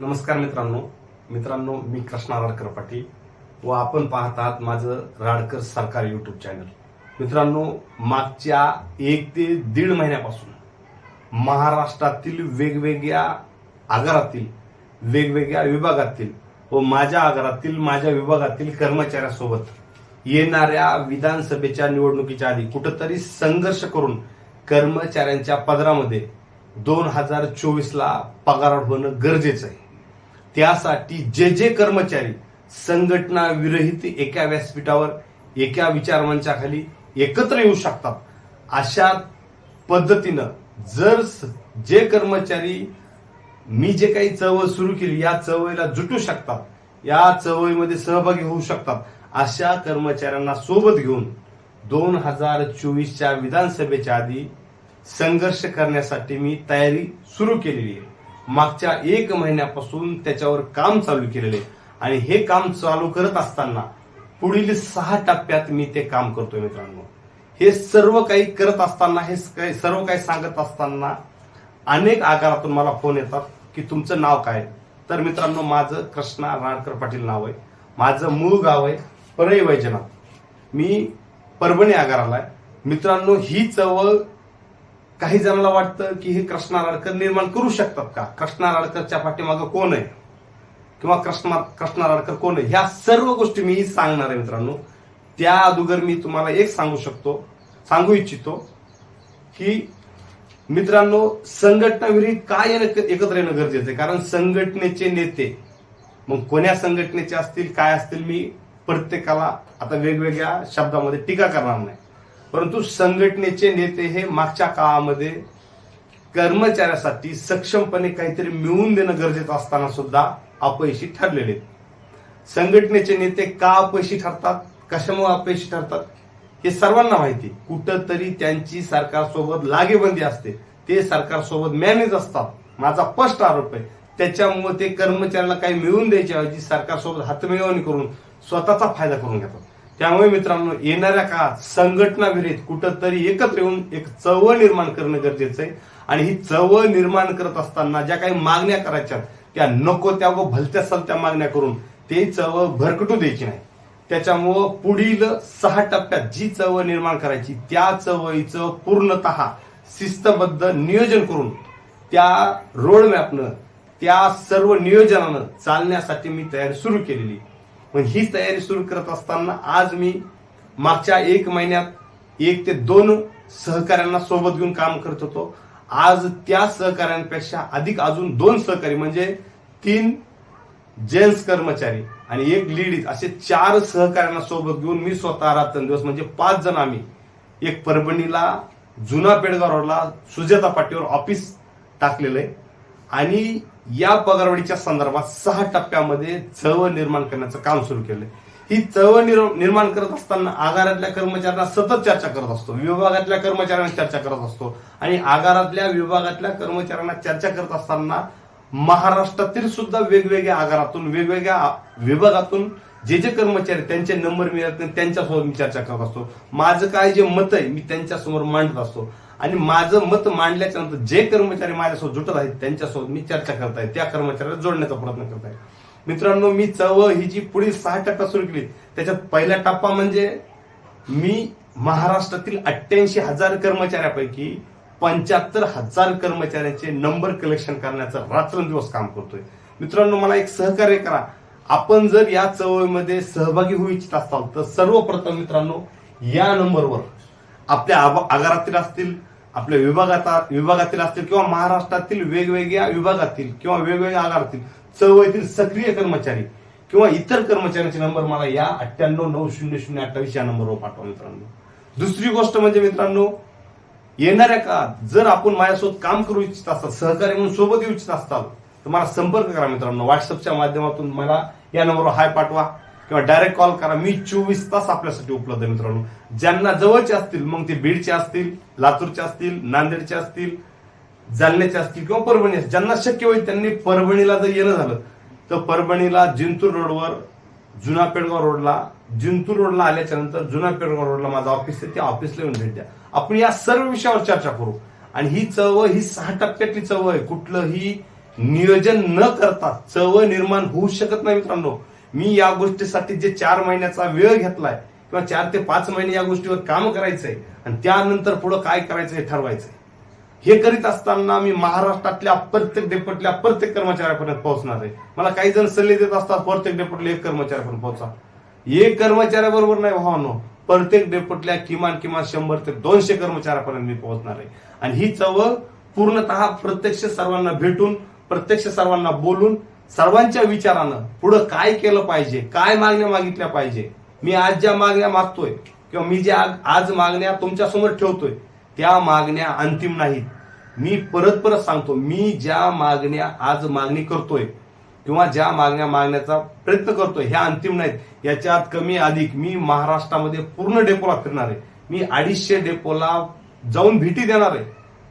नमस्कार मित्रांनो. मित्रांनो मी कृष्णा राडकर पाटील व आपण पाहतात माझं राडकर सरकार युट्यूब चॅनल मित्रांनो मागच्या एक ते दीड महिन्यापासून महाराष्ट्रातील वेगवेगळ्या आगारातील वेगवेगळ्या विभागातील व माझ्या आगारातील माझ्या विभागातील कर्मचाऱ्यासोबत येणाऱ्या विधानसभेच्या निवडणुकीच्या आधी कुठंतरी संघर्ष करून कर्मचाऱ्यांच्या पदरामध्ये दोन हजार चोवीसला पगार होणं गरजेचं आहे. त्यासाठी जे जे कर्मचारी संघटना विरहित एका व्यासपीठावर एका विचारमंचाखाली एकत्र येऊ शकतात. अशा पद्धतीनं जर स- जे कर्मचारी मी जे काही चळवळ सुरू केली या चळवळीला जुटू शकतात या चळवळीमध्ये सहभागी होऊ शकतात अशा कर्मचाऱ्यांना सोबत घेऊन दोन हजार चोवीसच्या विधानसभेच्या आधी संघर्ष करण्यासाठी मी तयारी सुरू केलेली आहे. मागच्या एक महिन्यापासून त्याच्यावर काम चालू केलेले आहे. आणि हे काम चालू करत असताना पुढील सहा टप्प्यात मी ते काम करतोय मित्रांनो. हे सर्व काही करत असताना हे काही- सर्व काही सांगत असताना अनेक आकारातून मला फोन येतात की तुमचं नाव काय? तर मित्रांनो माझं कृष्णा राणकर पाटील नाव आहे. माझं मूळ गाव आहे परळी वैजनाथ. मी परभणी आगाराला आहे. मित्रांनो ही चळवळ काही जणांना वाटतं की हे कृष्णा राडकर निर्माण करू शकतात का? कृष्णा राडकरच्या पाठीमागं कोण आहे? किंवा कृष्णा कृष्णा राडकर कोण आहे? ह्या सर्व गोष्टी मी सांगणार आहे मित्रांनो. त्या अगोदर मी तुम्हाला एक सांगू शकतो सांगू इच्छितो की मित्रांनो संघटना काय एकत्र येणं गरजेचं आहे? कारण संघटनेचे नेते मग कोण्या संघटनेचे असतील काय असतील मी प्रत्येकाला आता वेगवेगळ्या शब्दामध्ये टीका करणार नाही. परंतु संघटनेचे नेते हे मागच्या काळामध्ये कर्मचाऱ्यासाठी सक्षमपणे काहीतरी मिळवून देणं गरजेचं असताना सुद्धा अपयशी ठरलेले आहेत. संघटनेचे नेते का अपयशी ठरतात? कशामुळे अपयशी ठरतात? हे सर्वांना माहिती कुठंतरी त्यांची सरकारसोबत लागेबंदी असते. ते सरकारसोबत मॅनेज असतात. माझा स्पष्ट आरोप आहे. त्याच्यामुळे ते कर्मचाऱ्याला काही मिळवून द्यायच्या ऐवजी सरकारसोबत हातमिळवणी करून स्वतःचा फायदा करून घेतात. त्यामुळे मित्रांनो येणाऱ्या काळात संघटना विरहित कुठंतरी एकत्र येऊन एक चळवळ निर्माण करणं गरजेचं आहे. आणि ही चळवळ निर्माण करत असताना ज्या काही मागण्या करायच्या त्या नको त्या व भलत्या सलत्या मागण्या करून ते चळवळ भरकटू द्यायची नाही. त्याच्यामुळं पुढील सहा टप्प्यात जी चळवळ निर्माण करायची त्या चळवळीचं पूर्णतः शिस्तबद्ध नियोजन करून त्या रोड मॅपनं त्या सर्व नियोजनानं चालण्यासाठी मी तयारी सुरू केलेली पण ही तयारी सुरू करत असताना आज मी मागच्या एक महिन्यात एक ते दोन सहकाऱ्यांना सोबत घेऊन काम करत होतो. आज त्या सहकाऱ्यांपेक्षा अधिक अजून दोन सहकारी म्हणजे तीन जेंट्स कर्मचारी आणि एक लेडीज असे चार सहकाऱ्यांना सोबत घेऊन मी स्वतः रात्रंदिवस म्हणजे पाच जण आम्ही एक परभणीला जुना पेडगाव रोडला सुजाता पाटीवर ऑफिस टाकलेलं आहे. आणि या पगारवाढीच्या संदर्भात सहा टप्प्यामध्ये चळवळ निर्माण करण्याचं काम सुरू केलंय. ही चळवळ निर्माण करत असताना आगारातल्या कर्मचाऱ्यांना सतत चर्चा करत असतो. विभागातल्या कर्मचाऱ्यांना चर्चा करत असतो. आणि आगारातल्या विभागातल्या कर्मचाऱ्यांना चर्चा करत असताना महाराष्ट्रातील सुद्धा वेगवेगळ्या आगारातून वेगवेगळ्या विभागातून जे जे कर्मचारी त्यांचे नंबर मिळत नाही त्यांच्यासोबत मी चर्चा करत असतो. माझं काय जे मत आहे मी त्यांच्यासमोर मांडत असतो. आणि माझं मत मांडल्याच्या नंतर जे कर्मचारी माझ्यासोबत जुटत आहेत त्यांच्यासोबत मी चर्चा करत आहे त्या कर्मचाऱ्याला जोडण्याचा प्रयत्न करत आहे मित्रांनो मी चळवळ ही जी पुढील सहा टप्प्यात सुरू केली त्याच्यात पहिला टप्पा म्हणजे मी महाराष्ट्रातील अठ्ठ्याऐंशी हजार कर्मचाऱ्यापैकी पंच्याहत्तर हजार कर्मचाऱ्यांचे नंबर कलेक्शन करण्याचं रात्रंदिवस काम करतोय. मित्रांनो मला एक सहकार्य करा. आपण जर या चळवळीमध्ये सहभागी होऊ इच्छित असाल तर सर्वप्रथम मित्रांनो या नंबरवर आपल्या आगारातील असतील आपल्या विभागात विभागातील असतील किंवा महाराष्ट्रातील वेगवेगळ्या विभागातील किंवा वेगवेगळ्या आगारातील चळवळीतील सक्रिय कर्मचारी किंवा इतर कर्मचाऱ्यांचे नंबर मला या अठ्ठ्याण्णव नऊ शून्य शून्य अठ्ठावीस या नंबरवर पाठवा मित्रांनो. दुसरी गोष्ट म्हणजे मित्रांनो येणाऱ्या काळात जर आपण माझ्यासोबत काम करू इच्छित असाल सहकार्य म्हणून सोबत येऊ इच्छित असाल तर मला संपर्क करा मित्रांनो. व्हॉट्सअपच्या माध्यमातून मला या नंबरवर हाय पाठवा. किंवा डायरेक्ट कॉल करा. मी चोवीस तास आपल्यासाठी उपलब्ध आहे मित्रांनो. ज्यांना जवळचे असतील मग ते बीडचे असतील लातूरचे असतील नांदेडचे असतील जालन्याचे असतील किंवा परभणी असतील. ज्यांना शक्य होईल त्यांनी परभणीला जर येणं झालं तर परभणीला जिंतूर रोडवर जुना पेडगाव रोडला जिंतूर रोडला आल्याच्यानंतर जुना पेडगाव रोडला माझं ऑफिस आहे त्या ऑफिसला येऊन भेट द्या. आपण या सर्व विषयावर चर्चा करू. आणि ही चळवळ ही सहा टप्प्यातली चळवळ आहे. कुठलंही नियोजन न करता चव निर्माण होऊ शकत नाही मित्रांनो. मी या गोष्टीसाठी जे चार महिन्याचा वेळ घेतलाय किंवा चार ते पाच महिने या गोष्टीवर काम करायचंय आणि त्यानंतर पुढे काय करायचं हे ठरवायचंय. हे करीत असताना मी महाराष्ट्रातल्या प्रत्येक डेपटल्या प्रत्येक कर्मचाऱ्यापर्यंत पोहोचणार आहे. मला काही जण सल्ले देत असतात प्रत्येक डेपटला एक कर्मचाऱ्यापर्यंत पोहोचा. एक कर्मचाऱ्याबरोबर नाही भावानो प्रत्येक डेपटल्या किमान किमान शंभर ते दोनशे कर्मचाऱ्यापर्यंत मी पोहोचणार आहे. आणि ही चवळ पूर्णतः प्रत्यक्ष सर्वांना भेटून प्रत्यक्ष सर्वांना बोलून सर्वांच्या विचारानं पुढं काय केलं पाहिजे? काय मागण्या मागितल्या पाहिजे? मी आज ज्या मागण्या मागतोय किंवा मी ज्या आज मागण्या तुमच्यासमोर ठेवतोय त्या मागण्या अंतिम नाहीत. मी परत परत सांगतो मी ज्या मागण्या आज मागणी करतोय किंवा ज्या मागण्या मागण्याचा प्रयत्न करतोय ह्या अंतिम नाहीत. याच्यात कमी अधिक मी महाराष्ट्रामध्ये पूर्ण डेपोला फिरणार आहे. मी अडीचशे डेपोला जाऊन भेटी देणार आहे.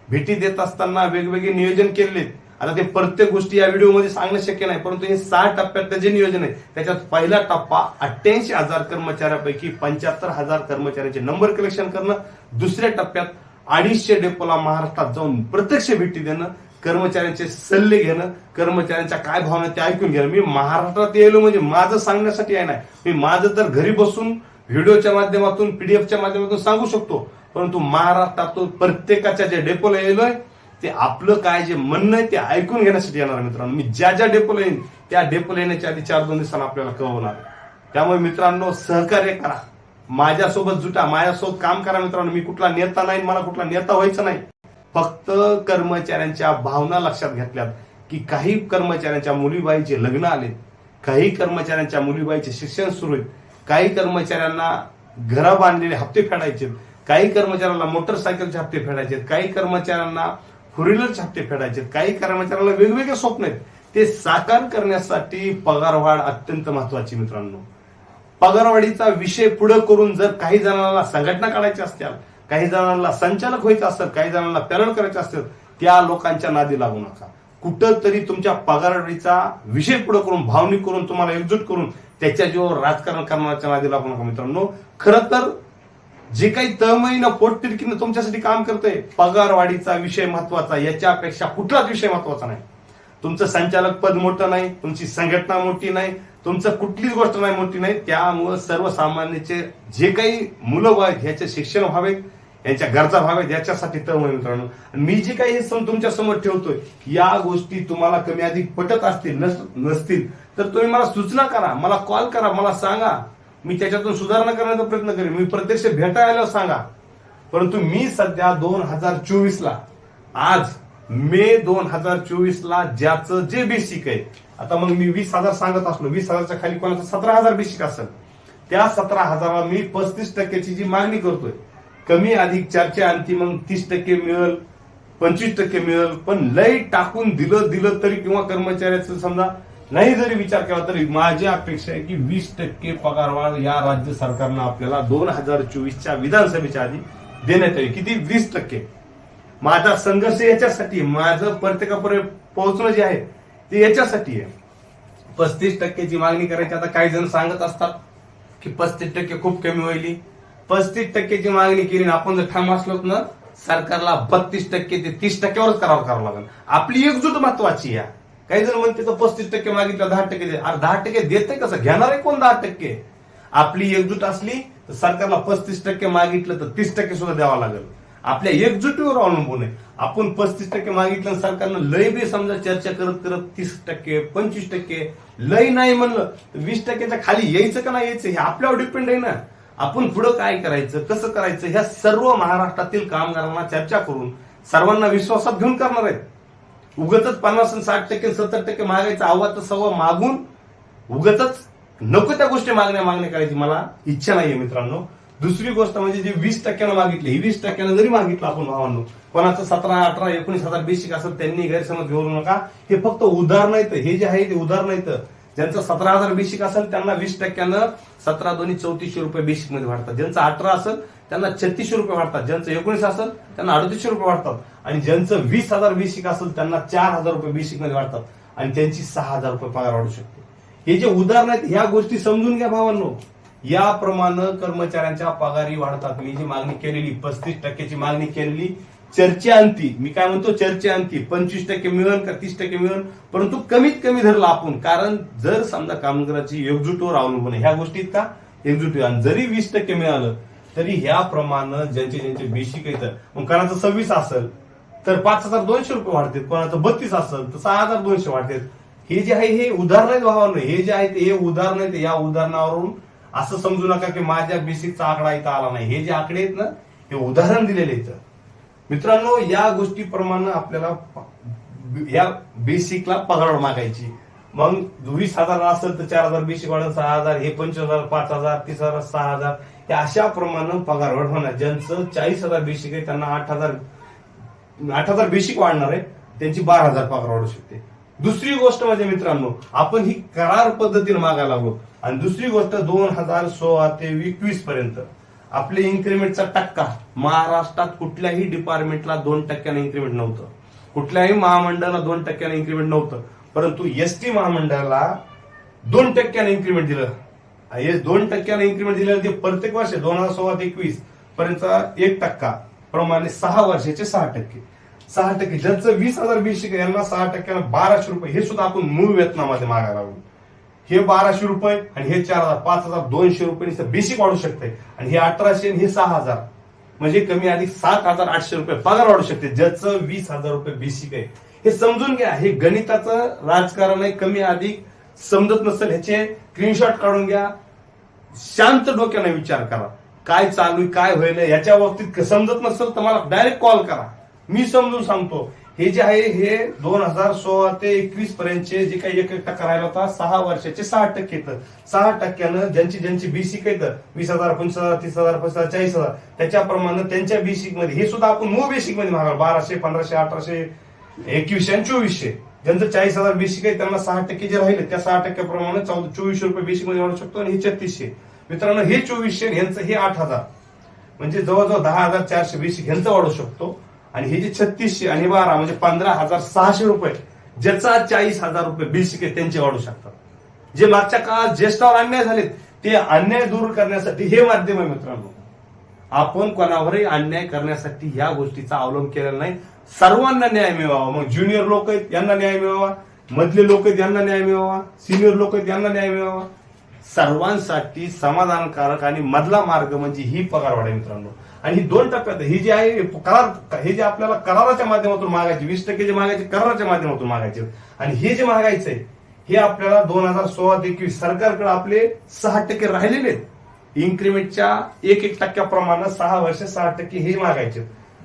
भेटी देत असताना वेगवेगळे नियोजन केलेत. आता ते प्रत्येक गोष्टी या व्हिडिओमध्ये सांगणं शक्य नाही परंतु हे सहा टप्प्यातलं जे नियोजन आहे त्याच्यात पहिला टप्पा अठ्ठ्याऐंशी हजार कर्मचाऱ्यापैकी पंच्याहत्तर हजार कर्मचाऱ्यांचे नंबर कलेक्शन करणं दुसऱ्या टप्प्यात अडीचशे डेपोला महाराष्ट्रात जाऊन प्रत्यक्ष भेटी देणं कर्मचाऱ्यांचे सल्ले घेणं कर्मचाऱ्यांच्या काय भावना ते ऐकून घेणं. मी महाराष्ट्रात येलो म्हणजे माझं सांगण्यासाठी आहे नाही मी माझं तर घरी बसून व्हिडिओच्या माध्यमातून पीडीएफच्या माध्यमातून सांगू शकतो परंतु महाराष्ट्रातून प्रत्येकाच्या ज्या डेपोला येलोय ते आपलं काय जे म्हणणं आहे ते ऐकून घेण्यासाठी येणार मित्रांनो. मी ज्या ज्या डेपोला येईन त्या डेपोला येण्याच्या आधी चार दोन दिवसांना आपल्याला कळवणार त्यामुळे मित्रांनो सहकार्य करा. माझ्यासोबत जुटा माझ्यासोबत काम करा मित्रांनो. मी कुठला नेता नाही मला कुठला नेता व्हायचं नाही. फक्त कर्मचाऱ्यांच्या भावना लक्षात घेतल्यात की काही कर्मचाऱ्यांच्या मुलीबाईचे लग्न आले काही कर्मचाऱ्यांच्या मुलीबाईचे शिक्षण सुरू आहे काही कर्मचाऱ्यांना घरा बांधलेले हप्ते फेडायचे काही कर्मचाऱ्यांना मोटरसायकलचे हप्ते फेडायचे काही कर्मचाऱ्यांना फोर व्हीलरचे फेडायचे काही कर्मचाऱ्याला वेगवेगळे स्वप्न आहेत. ते साकार करण्यासाठी पगारवाढ अत्यंत महत्वाची मित्रांनो. पगारवाढीचा विषय पुढे करून जर काही जणांना संघटना काढायच्या असतील काही जणांना संचालक व्हायचं असेल काही जणांना पॅरल करायचं असेल त्या लोकांच्या नादी लागू नका. कुठं तरी तुमच्या पगारवाढीचा विषय पुढे करून भावनिक करून तुम्हाला एकजूट करून त्याच्या जीवावर राजकारण करण्याच्या नादी लागू नका मित्रांनो. खरं तर जे काही तळमळीनं पोटतिडकीनं तुमच्यासाठी काम करतोय पगारवाढीचा विषय महत्त्वाचा याच्यापेक्षा कुठलाच विषय महत्त्वाचा नाही. तुमचं संचालक पद मोठं नाही तुमची संघटना मोठी नाही तुमचं कुठलीच गोष्ट नाही मोठी नाही. त्यामुळं सर्वसामान्याचे जे काही मुलं आहेत ह्याचे शिक्षण व्हावेत यांच्या गरजा व्हावेत याच्यासाठी तळमळ मित्रांनो. मी जे काही हे सण तुमच्यासमोर ठेवतोय या गोष्टी तुम्हाला कमी अधिक पटत असतील नस- नसतील तर तुम्ही मला सूचना करा मला कॉल करा मला सांगा. मी त्याच्यातून सुधारणा करण्याचा प्रयत्न करेन. मी प्रत्यक्ष भेटायला सांगा. परंतु मी सध्या दोन हजार चोवीस ला आज मे दोन हजार चोवीस ला ज्याचं जे बेसिक आहे आता मग मी वीस हजार सांगत असलो वीस हजारच्या खाली कोणाचं सतरा हजार बेसिक असेल त्या सतरा हजाराला मी पस्तीस टक्क्याची जी मागणी करतोय कमी अधिक चर्चा आणखी मग तीस टक्के मिळेल पंचवीस टक्के मिळेल पण लय टाकून दिलं दिलं तरी किंवा कर्मचाऱ्याचं समजा नाही जरी विचार केला तरी माझी अपेक्षा आहे की वीस टक्के पगारवाढ या राज्य सरकारनं आपल्याला दोन हजार चोवीसच्या विधानसभेच्या आधी देण्यात यावी. किती? वीस टक्के. माझा संघर्ष याच्यासाठी माझं प्रत्येकापर्यंत पोहोचणं जे आहे ते याच्यासाठी आहे. पस्तीस टक्केची मागणी करायची आता काही जण सांगत असतात की पस्तीस टक्के खूप कमी होईल. पस्तीस टक्केची मागणी केली आणि आपण जर ठाम असलो ना सरकारला बत्तीस टक्के ते तीस टक्क्यावरच करावं करावं लागेल. आपली एकजूट महत्वाची आहे. काही जण म्हणते तर पस्तीस टक्के मागितलं दहा टक्के दे. अरे दहा टक्के देते कसं? घेणार आहे कोण दहा टक्के? आपली एकजूट असली तर सरकारला पस्तीस टक्के मागितलं तर तीस टक्के सुद्धा द्यावं लागेल. आपल्या एकजुटीवर अवलंबून आहे. आपण पस्तीस टक्के मागितलं सरकारनं लय बी समजा चर्चा करत करत तीस टक्के पंचवीस टक्के लय नाही म्हणलं तर वीस टक्क्याच्या खाली यायचं का नाही यायचं हे आपल्यावर डिपेंड आहे ना. आपण पुढं काय करायचं कसं करायचं ह्या सर्व महाराष्ट्रातील कामगारांना चर्चा करून सर्वांना विश्वासात घेऊन करणार आहेत. उगतच पन्नास साठ टक्के सत्तर टक्के मागायचं आव्हान तर सव्वा मागून उगतच नको त्या गोष्टी मागण्या मागण्या करायची मला इच्छा नाहीये मित्रांनो. दुसरी गोष्ट म्हणजे जे वीस टक्क्यानं मागितली ही वीस टक्क्यानं जरी मागितलं आपण भावांनो कोणाचं सतरा अठरा एकोणीस हजार बेसिक असेल त्यांनी गैरसमज घेऊ नका. हे फक्त उदाहरण येतं हे जे आहे ते उदाहरण येतं ज्यांचं सतरा हजार बेसिक असेल त्यांना वीस टक्क्यानं सतरा दोन्ही चौतीसशे रुपये बेसिकमध्ये वाढतात. ज्यांचं अठरा असेल त्यांना छत्तीसशे रुपये वाढतात. ज्यांचं एकोणीस असेल त्यांना अडतीसशे रुपये वाढतात. आणि ज्यांचं वीस हजार बेसिक असेल त्यांना चार हजार रुपये बेसिकमध्ये वाढतात. आणि त्यांची सहा हजार रुपये पगार वाढू शकते. हे जे उदाहरण आहेत ह्या गोष्टी समजून घ्या भावांनो. याप्रमाणे कर्मचाऱ्यांच्या पगारी वाढतात. मी जी मागणी केलेली पस्तीस टक्क्याची मागणी केलेली चर्चेअंती मी काय म्हणतो? चर्चेअंती पंचवीस टक्के मिळेल का तीस टक्के मिळेल परंतु कमीत कमी धरलं आपण. कारण जर समजा कामगाराची एकजुटीवर अवलंबून आहे. ह्या गोष्टीत का? एकजुटी आणि जरी वीस टक्के मिळालं तरी ह्या प्रमाणे ज्यांचे ज्यांचे बेसिक येतं मग कोणाचं सव्वीस असेल तर पाच हजार दोनशे रुपये वाढतात कोणाचं बत्तीस असेल तर सहा हजार दोनशे वाढतात हे जे आहे हे उदाहरण आहेत भावानं. हे जे आहे ते हे उदाहरण आहेत. या उदाहरणावरून असं समजू नका की माझ्या बेसिकचा आकडा इथं आला नाही. हे जे आकडे आहेत ना हे उदाहरण दिलेले इथं मित्रांनो या गोष्टीप्रमाणे आपल्याला या बेसिकला पगार मागायची. मग वीस हजार असेल तर चार हजार बेसिक वाढेल सहा हजार हे पंचवीस हजार पाच हजार तीस हजार सहा हजार हे अशा प्रमाणे पगार वाढ होणार. ज्यांचं चाळीस हजार बेसिक आहे त्यांना आठ हजार आठ हजार बेसिक वाढणार आहे त्यांची बारा हजार पगार वाढू शकते. दुसरी गोष्ट म्हणजे मित्रांनो आपण ही करार पद्धतीने मागायला लागलो. आणि दुसरी गोष्ट दोन हजार सोळा ते एकवीस पर्यंत आपले इन्क्रीमेंटचा टक्का महाराष्ट्रात कुठल्याही डिपार्टमेंटला दोन टक्क्याने इन्क्रीमेंट नव्हतं. कुठल्याही महामंडळाला दोन टक्क्याने इन्क्रीमेंट नव्हतं. परंतु एस टी महामंडळाला दोन टक्क्याने इन्क्रीमेंट दिलं. हे दोन टक्क्याने इन्क्रीमेंट दिलेलं ते प्रत्येक वर्ष दोन हजार सोळा ते एकवीस पर्यंत एक टक्का प्रमाणे सहा वर्षाचे सहा टक्के. सहा टक्के. ज्यांचं वीस हजार वीस यांना सहा टक्क्यानं बाराशे रुपये. हे सुद्धा आपण मूळ वेतनामध्ये मागायला लागलो हे बाराशे रुपये आणि हे चार हजार पाच हजार दोनशे रुपये बेसिक वाढू शकते आणि हे अठराशे आणि हे सहा हजार. म्हणजे कमी अधिक सात हजार आठशे रुपये पगार वाढू शकते. ज्याचं वीस हजार रुपये बेसिक आहे. हे समजून घ्या. हे गणिताचं राजकारण आहे. कमी अधिक समजत नसेल ह्याचे स्क्रीनशॉट काढून घ्या. शांत डोक्याने विचार करा. काय चालू आहे, काय होईल याच्या बाबतीत समजत नसेल तर मला डायरेक्ट कॉल करा. मी समजून सांगतो. हे जे आहे हे दोन हजार सोळा ते एकवीस पर्यंतचे जे काही एक एक टक्का राहिला होता सहा वर्षाचे सहा टक्के येतं सहा टक्क्यानं ज्यांची ज्यांची बेसिक येतं वीस हजार पंचवीस हजार तीस हजार पस्तीस हजार चाळीस हजार त्याच्याप्रमाणे त्यांच्या बेसिकमध्ये हे सुद्धा आपण मूळ बेसिकमध्ये बाराशे पंधराशे अठराशे एकवीसशे आणि चोवीसशे. ज्यांचं चाळीस हजार बेसिक आहे त्यांना सहा टक्के जे राहिले त्या सहा टक्क्याप्रमाणे चौदा चोवीसशे रुपये बेसिकमध्ये वाढू शकतो आणि हे छत्तीसशे. मित्रांनो हे चोवीसशे आणि ह्यांचं हे आठ हजार. म्हणजे जवळजवळ दहा हजार चारशे बेसिक ह्यांचं वाढू शकतो. आणि हे जे छत्तीसशे आणि बारा म्हणजे पंधरा हजार सहाशे रुपये ज्याचा चाळीस हजार रुपये बेसिक आहे त्यांचे वाढू शकतात. जे मागच्या काळात ज्येष्ठावर अन्याय झालेत ते अन्याय दूर करण्यासाठी हे माध्यम आहे मित्रांनो. आपण कोणावरही अन्याय करण्यासाठी या गोष्टीचा अवलंब केलेला नाही. सर्वांना न्याय मिळावा. मग ज्युनियर लोक आहेत यांना न्याय मिळावा. मधले लोक आहेत यांना न्याय मिळावा. सिनियर लोक आहेत यांना न्याय मिळावा. सर्वांसाठी समाधानकारक आणि मधला मार्ग म्हणजे ही पगारवाढ आहे मित्रांनो. आणि ही दोन टप्प्यात ही जी आहे करार हे जे आपल्याला कराराच्या माध्यमातून मागायचे वीस टक्के जे मागायचे कराराच्या माध्यमातून मागायचे. आणि हे जे मागायचंय हे आपल्याला दोन हजार सोळा ते एकवीस सरकारकडे आपले सहा टक्के राहिलेले आहेत. इन्क्रीमेंटच्या एक एक टक्क्याप्रमाणे सहा वर्ष सहा टक्के हे मागायचे.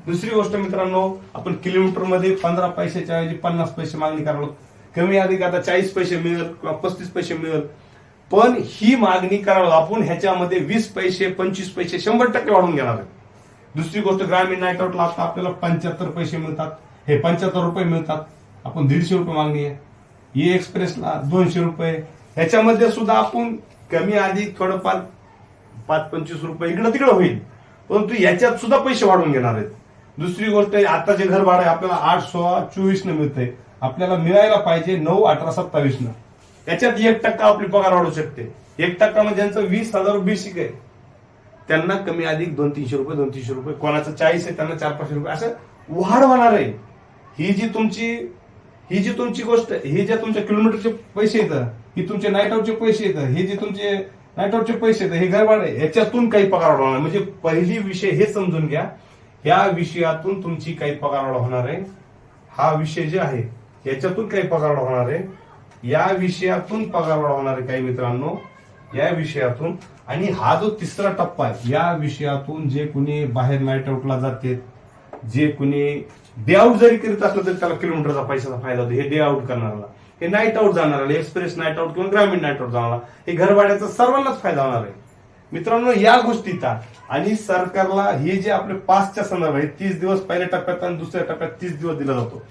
दुसरी गोष्ट मित्रांनो आपण किलोमीटरमध्ये पंधरा पैशाच्या ऐवजी पन्नास पैसे मागणी करायला. कमी अधिक आता चाळीस पैसे मिळेल किंवा पस्तीस पैसे मिळेल. पण ही मागणी करावं आपण ह्याच्यामध्ये वीस पैसे पंचवीस पैसे शंभर टक्के वाढवून घेणार आहे. दुसरी गोष्ट ग्रामीण नाईट आता आपल्याला पंच्याहत्तर पैसे मिळतात. हे पंच्याहत्तर रुपये मिळतात. आपण दीडशे रुपये मागणी आहे. ई एक्सप्रेसला दोनशे रुपये. ह्याच्यामध्ये सुद्धा आपण कमी अधिक थोडंफार पाच पंचवीस रुपये इकडं तिकडं होईल. परंतु याच्यात सुद्धा पैसे वाढवून घेणार आहेत. दुसरी गोष्ट आता जे घर भाडं आहे आपल्याला आठ सोळा चोवीस न मिळतंय. आपल्याला मिळायला पाहिजे नऊ अठरा सत्तावीस न. त्याच्यात एक टक्का आपली पगार वाढू शकते. एक टक्का म्हणजे ज्यांचं वीस हजार बेसिक आहे. त्यांना कमी अधिक दोन तीनशे रुपये दोन तीनशे रुपये. कोणाचं चाळीस आहे त्यांना चार पाचशे रुपये. असं वाढ होणार आहे. ही जी तुमची ही जी तुमची गोष्ट ही ज्या तुमच्या किलोमीटरचे पैसे येतं ही तुमचे नाईट आउटचे पैसे येतं हे जे तुमचे नाईट आउटचे पैसे येतं हे घर भाडं आहे काही पगार वाढवणार म्हणजे पहिली विषय हे समजून घ्या. या विषयातून तुमची काही पगार वाढ होणार आहे. हा विषय जे आहे याच्यातून काही पगार वाढ होणार आहे. या विषयातून पगार वाढ होणार आहे काही मित्रांनो. या विषयातून. आणि हा जो तिसरा टप्पा आहे या विषयातून जे कुणी बाहेर नाईट आउटला जाते जे कुणी डे आउट जरी करीत असलं तरी त्याला किलोमीटरचा पैशाचा फायदा होतो. हे डे आउट करणाऱ्याला. हे नाईट आउट जाणाऱ्याला एक्सप्रेस नाईट आउट किंवा ग्रामीण नाईट आउट जाणारा हे घरभाड्याचा सर्वांनाच फायदा होणार आहे. मित्रांनो या गोष्टीचा आणि सरकारला हे जे आपले पाचच्या संदर्भ आहे तीस दिवस पहिल्या टप्प्यात आणि दुसऱ्या टप्प्यात तीस दिवस दिला जातो.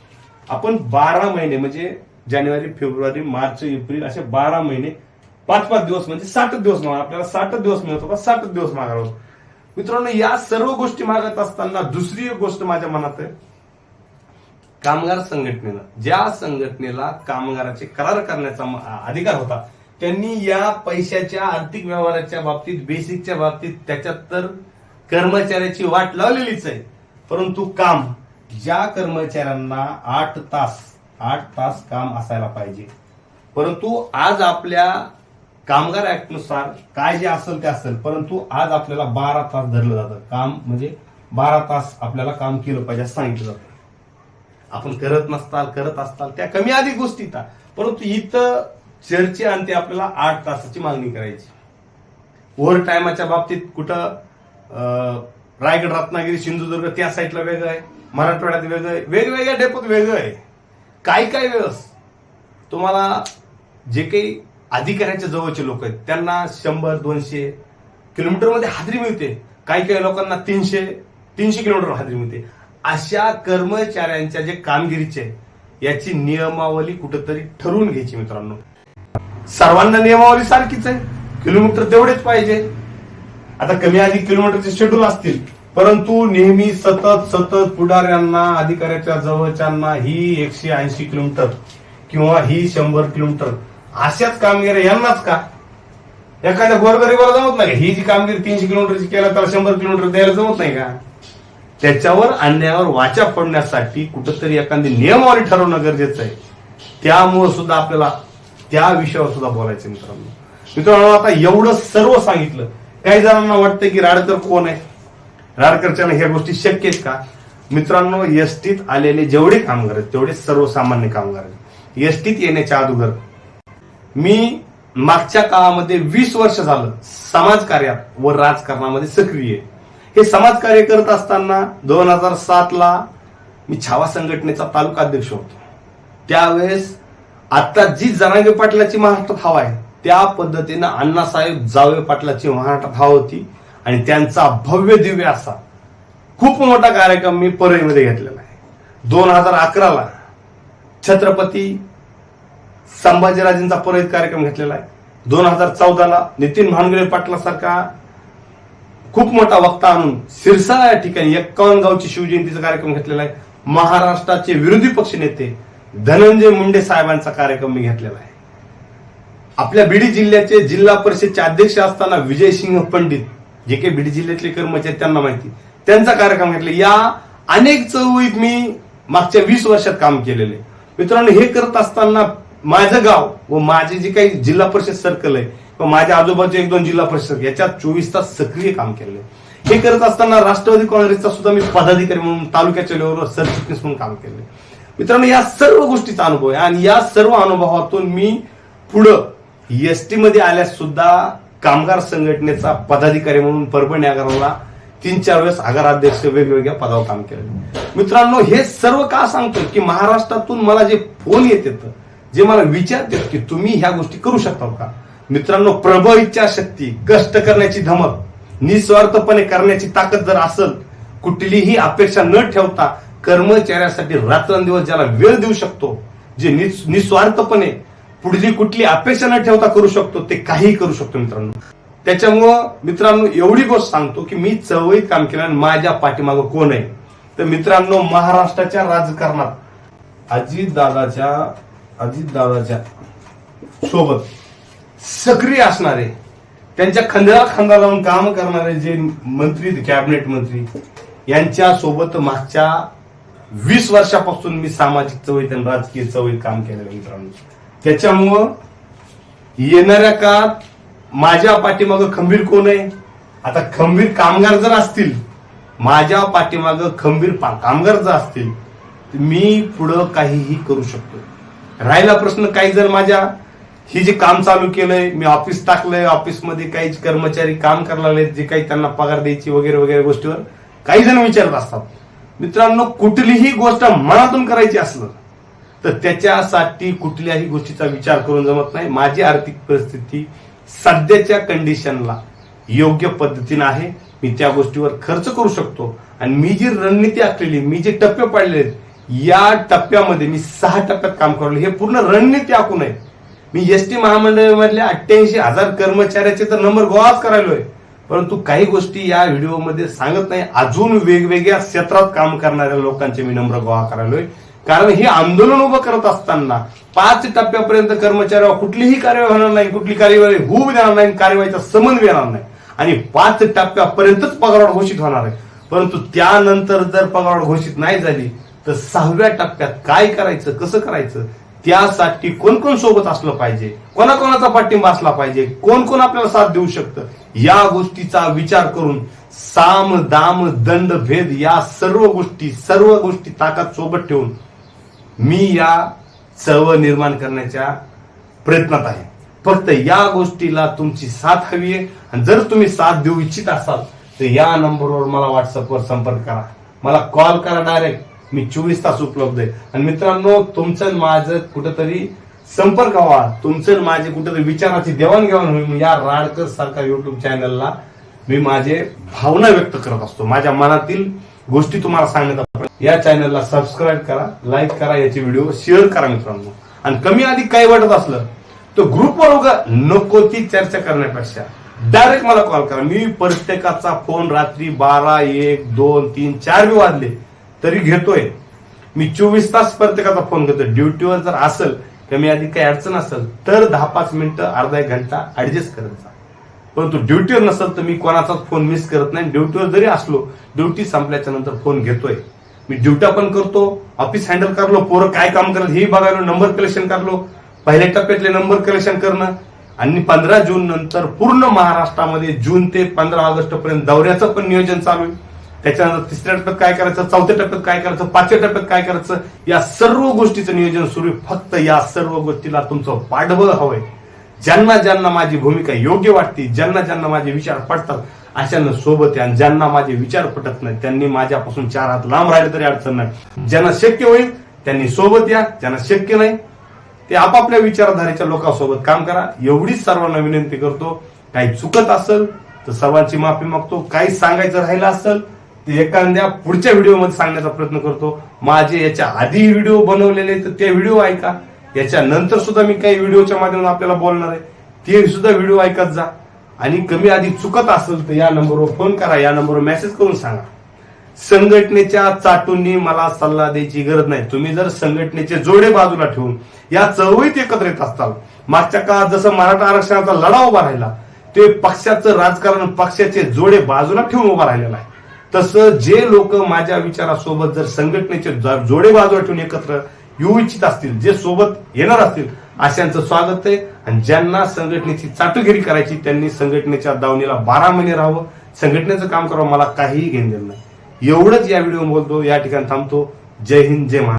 आपण बारा महिने म्हणजे जानेवारी फेब्रुवारी मार्च एप्रिल असे बारा महिने पाच पाच दिवस म्हणजे साठ दिवस मागा आपल्याला साठ दिवस मिळत होता साठ दिवस मागावं मित्रांनो या सर्व गोष्टी मागत असताना दुसरी एक गोष्ट माझ्या मनात आहे. कामगार संघटनेला ज्या संघटनेला कामगाराचे करार करण्याचा अधिकार होता त्यांनी या पैशाच्या आर्थिक व्यवहाराच्या बाबतीत बेसिकच्या बाबतीत त्याच्यात तर कर्मचाऱ्याची वाट लावलेलीच आहे. परंतु काम ज्या कर्मचाऱ्यांना आठ तास आठ तास काम असायला पाहिजे. परंतु आज आपल्या कामगार ऍक्टनुसार काय जे असेल ते असेल परंतु आज आपल्याला बारा तास धरलं जातं. काम म्हणजे बारा तास आपल्याला काम केलं पाहिजे असं सांगितलं जातं. आपण करत नसताल करत असताल त्या कमी अधिक गोष्टी परंतु इथं चर्चे ते आपल्याला आठ तासाची मागणी करायची. ओव्हर टायमाच्या बाबतीत कुठं रायगड रत्नागिरी सिंधुदुर्ग त्या साईडला वेगळं आहे. मराठवाड्यात वेगळं आहे. वेगवेगळ्या डेपोत वेगळं आहे. काय काय वेळस तुम्हाला जे काही अधिकाऱ्यांच्या जवळचे लोक आहेत त्यांना शंभर दोनशे किलोमीटरमध्ये हाजरी मिळते. काही काही लोकांना तीनशे तीनशे किलोमीटर हाजरी मिळते. अशा कर्मचाऱ्यांच्या जे कामगिरीचे आहे, याची नियमावली कुठंतरी ठरवून घ्यायची मित्रांनो. सर्वांना नियमावली सारखीच आहे. किलोमीटर तेवढेच पाहिजे. आता कमी अधिक किलोमीटरचे शेड्यूल असतील. परंतु नेहमी सतत सतत पुढाऱ्यांना अधिकाऱ्याच्या जवळच्यांना ही एकशे ऐंशी किलोमीटर किंवा ही शंभर किलोमीटर अशाच कामगिरी यांनाच का? एखाद्या गोरगरीबाला जमत नाही ही जी कामगिरी तीनशे किलोमीटरची केला तर शंभर किलोमीटर द्यायला जमत नाही का? त्याच्यावर अन्यायावर वाचा पडण्यासाठी कुठंतरी एखादी नियमावली ठरवणं गरजेचं आहे. त्यामुळं सुद्धा आपल्याला त्या विषयावर सुद्धा बोलायचं मित्रांनो. मित्रांनो आता एवढं सर्व सांगितलं. काही जणांना वाटतं की राडकर कोण आहे? राडकरच्या ह्या गोष्टी शक्य आहेत का? मित्रांनो एसटीत आलेले जेवढे कामगार आहेत तेवढे सर्वसामान्य कामगार आहेत. एसटीत येण्याच्या अगोदर मी मागच्या काळामध्ये वीस वर्ष झालं समाजकार्यात व राजकारणामध्ये सक्रिय आहे. हे समाजकार्य करत असताना दोन हजार सातला मी छावा संघटनेचा तालुका अध्यक्ष होतो. त्यावेळेस आता जी जनागे पाटलाची महाराष्ट्रात हवा आहे त्या पद्धतीनं अण्णासाहेब जावे पाटलाची महाराष्ट्रात हवा होती आणि त्यांचा भव्य दिव्य असा खूप मोठा कार्यक्रम मी परळीमध्ये घेतलेला आहे. दोन हजार अकराला छत्रपती संभाजीराजेंचा परळीत कार्यक्रम घेतलेला आहे. दोन हजार चौदाला नितीन भानगडे पाटलासारखा खूप मोठा वक्ता आणून सिरसा या ठिकाणी एक्कावन्न गावची शिवजयंतीचा कार्यक्रम घेतलेला आहे. महाराष्ट्राचे विरोधी पक्ष नेते धनंजय मुंडे साहेबांचा कार्यक्रम मी घेतलेला आहे. आपल्या बीड जिल्ह्याचे जिल्हा परिषदचे अध्यक्ष असताना विजयसिंह पंडित जे काही बीड जिल्ह्यातले कर्मचारी त्यांना माहिती. त्यांचा कार्यक्रम घेतला. या अनेक चळवळीत मी मागच्या वीस वर्षात काम केलेले मित्रांनो हे करत असताना माझं गाव व माझे जे काही जिल्हा परिषद सर्कल आहे व माझ्या आजोबाचे एक दोन जिल्हा परिषद याच्यात चोवीस तास सक्रिय काम केले हे करत असताना राष्ट्रवादी काँग्रेसचा सुद्धा मी पदाधिकारी म्हणून तालुक्याच्या लेवलवर सरचिटणीस म्हणून काम केले मित्रांनो या सर्व गोष्टीचा अनुभव आहे. आणि या सर्व अनुभवातून मी पुढं एसटी मध्ये आल्यास सुद्धा कामगार संघटनेचा पदाधिकारी म्हणून परभणी आगाराला तीन चार वेळेस आगार अध्यक्ष वेगवेगळ्या पदावर काम केलं. मित्रांनो हे सर्व का सांगतो की महाराष्ट्रातून मला जे फोन येतात जे मला विचारतात की तुम्ही ह्या गोष्टी करू शकता का? मित्रांनो प्रबळ इच्छाशक्ती कष्ट करण्याची धमक निस्वार्थपणे करण्याची ताकद जर असेल कुठलीही अपेक्षा न ठेवता कर्मचाऱ्यासाठी रात्रंदिवस ज्याला वेळ देऊ शकतो जे निस्वार्थपणे पुढली कुठली अपेक्षा न ठेवता करू शकतो ते काहीही करू शकतो मित्रांनो. त्याच्यामुळं मित्रांनो एवढी गोष्ट सांगतो की मी चवळीत काम केलं आणि माझ्या पाठीमागं कोण आहे? तर मित्रांनो महाराष्ट्राच्या राजकारणात अजित दादाच्या अजित दादाच्या सोबत सक्रिय असणारे त्यांच्या खांद्याला खांदा लावून काम करणारे जे मंत्री कॅबिनेट मंत्री यांच्या सोबत मागच्या वीस वर्षापासून मी सामाजिक चळवळीत आणि राजकीय चळवळीत काम केलेलं मित्रांनो. त्याच्यामुळं येणाऱ्या काळात माझ्या पाठीमागं खंबीर कोण आहे? आता खंबीर कामगार जर असतील माझ्या पाठीमागं खंबीर कामगार जर असतील तर मी पुढं काहीही करू शकतो. राहिला प्रश्न काही जर माझ्या ही जे काम चालू केलंय मी ऑफिस टाकलंय ऑफिसमध्ये काही कर्मचारी काम करायला लागलेत जे काही त्यांना पगार द्यायची वगैरे वगैरे गोष्टीवर काही जण विचारत असतात. मित्रांनो कुठलीही गोष्ट मनातून करायची असलं तर त्याच्यासाठी कुठल्याही गोष्टीचा विचार करून जमत नाही. माझी आर्थिक परिस्थिती सध्याच्या कंडिशनला योग्य पद्धतीनं आहे. मी त्या गोष्टीवर खर्च करू शकतो. आणि मी जी रणनीती आखलेली मी जे टप्पे पाडले आहेत, या टप्प्यामध्ये मी सहा टप्प्यात काम करलो. हे पूर्ण रणनीती आखून आहे मी एस टी महामंडळामधल्या अठ्ठ्याऐंशी हजार कर्मचाऱ्याचे तर नंबर गोळाच करायलोय. परंतु काही गोष्टी या व्हिडिओमध्ये सांगत नाही. अजून वेगवेगळ्या क्षेत्रात काम करणाऱ्या लोकांचे मी नम्र गोळा करायलोय. कारण हे आंदोलन उभं करत असताना पाच टप्प्यापर्यंत कर्मचाऱ्यावर कुठलीही कार्यवाही होणार नाही कुठली कार्यवाही होऊ देणार नाही कार्यवाहीचा समन्वय येणार नाही. आणि पाच टप्प्यापर्यंतच पगार घोषित होणार आहे. परंतु त्यानंतर जर पगार घोषित नाही झाली तर सहाव्या टप्प्यात काय करायचं कसं करायचं त्यासाठी कोण कोण सोबत असलं पाहिजे? कोणाकोणाचा पाठिंबा असला पाहिजे? कोण कोण आपल्याला साथ देऊ शकतं? या गोष्टीचा विचार करून साम दाम दंड भेद या सर्व गोष्टी सर्व गोष्टी ताकद सोबत ठेवून मी या चळवळ निर्माण करण्याच्या प्रयत्नात आहे. फक्त या गोष्टीला तुमची साथ हवी आहे. आणि जर तुम्ही साथ देऊ इच्छित असाल तर या नंबरवर मला व्हॉट्सअपवर संपर्क करा. मला कॉल करा डायरेक्ट मी चोवीस तास उपलब्ध आहे. आणि मित्रांनो तुमचं माझं कुठंतरी संपर्क व्हा. तुमचं माझे कुठेतरी विचाराची देवाणघेवाण होईल या राडकर सारख्या युट्यूब चॅनलला मी माझे भावना व्यक्त करत असतो. माझ्या मनातील गोष्टी तुम्हाला सांगण्याचा या चॅनलला सबस्क्राईब करा लाईक करा याचे व्हिडिओ शेअर करा मित्रांनो. आणि कमी अधिक काही वाटत असलं तर ग्रुपवर उगा नको ती चर्चा करण्यापेक्षा डायरेक्ट मला कॉल करा. मी प्रत्येकाचा फोन रात्री बारा एक दोन तीन चार बी वाजले. तरी घेतोय. मी चोवीस तास प्रत्येकाचा फोन करतो ड्युटीवर जर असेल कमी आधी काही अडचण असेल तर दहा पाच मिनिटं अर्धा एक घंटा ऍडजस्ट करायचा परंतु ड्युटीवर नसेल तर मी कोणाचाच फोन मिस करत नाही. ड्युटीवर जरी असलो ड्युटी संपल्याच्या नंतर फोन घेतोय. मी ड्युटा पण करतो ऑफिस हँडल करलो पोरं काय काम करत हे बघायलो नंबर कलेक्शन करलो. पहिल्या टप्प्यातले नंबर कलेक्शन करणं आणि पंधरा जून नंतर पूर्ण महाराष्ट्रामध्ये जून ते पंधरा ऑगस्ट पर्यंत दौऱ्याचं पण नियोजन चालू आहे. त्याच्यानंतर तिसऱ्या टप्प्यात काय करायचं चौथ्या टप्प्यात काय करायचं पाचव्या टप्प्यात काय करायचं या सर्व गोष्टीचं नियोजन सुरू फक्त या सर्व गोष्टीला तुमचं पाठबळ हवंय. ज्यांना ज्यांना माझी भूमिका योग्य वाटते ज्यांना ज्यांना माझे विचार पटतात अशांना सोबत आहे आणि ज्यांना माझे विचार पटत नाही त्यांनी माझ्यापासून चार हात लांब राहिले तरी अडचण नाही. ज्यांना शक्य होईल त्यांनी सोबत या. ज्यांना शक्य नाही ते आपापल्या विचारधारेच्या लोकांसोबत काम करा. एवढीच सर्वांना विनंती करतो काही चुकत असेल तर सर्वांची माफी मागतो काही सांगायचं राहिलं असेल ते एखाद्या पुढच्या व्हिडिओमध्ये सांगण्याचा प्रयत्न करतो. माझे याच्या आधी व्हिडिओ बनवलेले तर ते व्हिडिओ ऐका. याच्या नंतर सुद्धा मी काही व्हिडिओच्या माध्यमातून आपल्याला बोलणार आहे. ते सुद्धा व्हिडिओ ऐकत जा. आणि कमी आधी चुकत असेल तर या नंबरवर फोन करा या नंबरवर मेसेज करून सांगा. संघटनेच्या चाटूंनी मला सल्ला द्यायची गरज नाही. तुम्ही जर संघटनेचे जोडे बाजूला ठेवून या चळवळीत एकत्र येत असताल मागच्या काळात जसं मराठा आरक्षणाचा लढा उभा राहिला ते पक्षाचं राजकारण पक्षाचे जोडे बाजूला ठेवून उभा राहिलेला आहे. तसं जे लोक माझ्या विचारासोबत जर संघटनेचे जोडे बाजूला ठेवून एकत्र येऊ इच्छित असतील जे सोबत येणार असतील अशांचं स्वागत आहे. आणि ज्यांना संघटनेची चाटगिरी करायची त्यांनी संघटनेच्या दावणीला बारा महिने राहावं. संघटनेचं काम करावं मला काहीही घेणं देणं नाही. एवढंच या व्हिडिओ बोलतो. या ठिकाणी थांबतो. जय हिंद जय महाराष्ट्र.